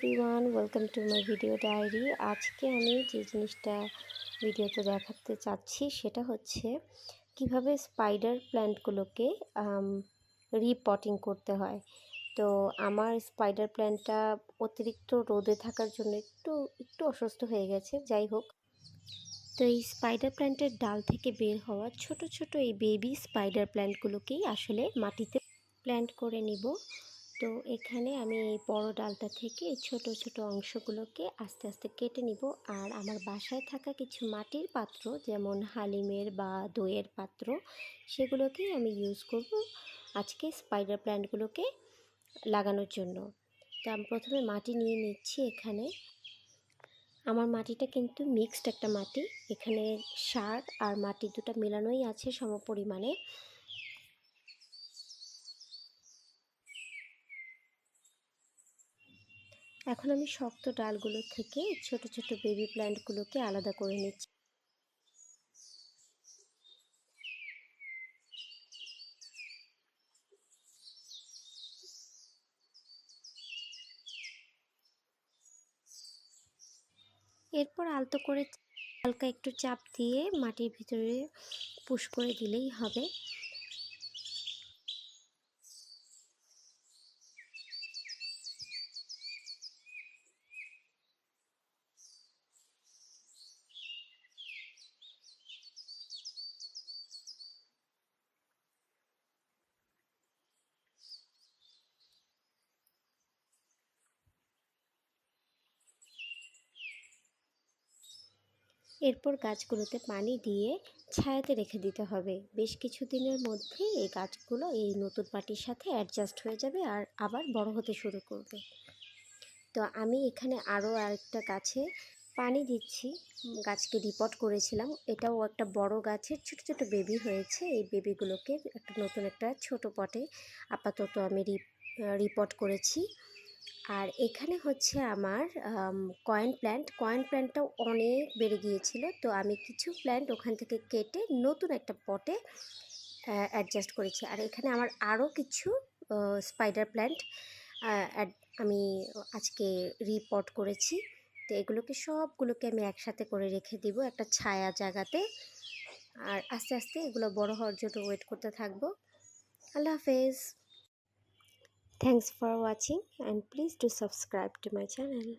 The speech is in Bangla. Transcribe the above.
টু মাই ভিডিও ডায়েরি আজকে আমি যে জিনিসটা ভিডিওতে দেখাতে চাচ্ছি, সেটা হচ্ছে কীভাবে স্পাইডার প্ল্যান্টগুলোকে রিপটিং করতে হয়। তো আমার স্পাইডার প্ল্যান্টটা অতিরিক্ত রোদে থাকার জন্য একটু একটু অসুস্থ হয়ে গেছে, যাই হোক। তো এই স্পাইডার প্ল্যান্টের ডাল থেকে বের হওয়া ছোট ছোট এই বেবি স্পাইডার প্ল্যান্টগুলোকেই আসলে মাটিতে প্ল্যান্ট করে নিব। তো এখানে আমি এই বড় ডালটা থেকে ছোট ছোট অংশগুলোকে আস্তে আস্তে কেটে নিব। আর আমার বাসায় থাকা কিছু মাটির পাত্র, যেমন হালিমের বা দইয়ের পাত্র, সেগুলোকেই আমি ইউজ করব আজকে স্পাইডার প্ল্যান্টগুলোকে লাগানোর জন্য। তো আমি প্রথমে মাটি নিয়ে নিচ্ছি এখানে। আমার মাটিটা কিন্তু মিক্সড একটা মাটি। এখানে সার আর মাটি দুটো মেলানোই আছে সম পরিমাণে এখন আমি শক্ত ডালগুলো থেকে ছোট ছোট বেবি প্ল্যান্টগুলোকে আলাদা করে নিচ্ছি। এরপর আলতো করে হালকা একটু চাপ দিয়ে মাটির ভিতরে পুশ করে দিলেই হবে। এরপর গাছগুলোতে পানি দিয়ে ছায়াতে রেখে দিতে হবে। বেশ কিছু দিনের মধ্যে এই গাছগুলো এই নতুন মাটির সাথে অ্যাডজাস্ট হয়ে যাবে আর আবার বড় হতে শুরু করবে। তো আমি এখানে আরও আরেকটা গাছে পানি দিচ্ছি। গাছকে রিপোর্ট করেছিলাম। এটাও একটা বড় গাছের ছোট ছোট বেবি হয়েছে। এই বেবিগুলোকে একটা নতুন একটা ছোট পটে আপাতত আমি রিপোর্ট করেছি। আর এখানে হচ্ছে আমার কয়েন প্ল্যান্ট কয়েন প্ল্যান্টটাও অনেক বেড়ে গিয়েছিল। তো আমি কিছু প্ল্যান্ট ওখান থেকে কেটে নতুন একটা পটে অ্যাডজাস্ট করেছি। আর এখানে আমার আরও কিছু স্পাইডার প্ল্যান্ট আমি আজকে রিপোর্ট করেছি। তো এগুলোকে সবগুলোকে আমি একসাথে করে রেখে দিব একটা ছায়া জায়গাতে। আর আস্তে আস্তে এগুলো বড় হওয়ার জন্য ওয়েট করতে থাকব। আল্লাহ হাফেজ। Thanks for watching and please do subscribe to my channel.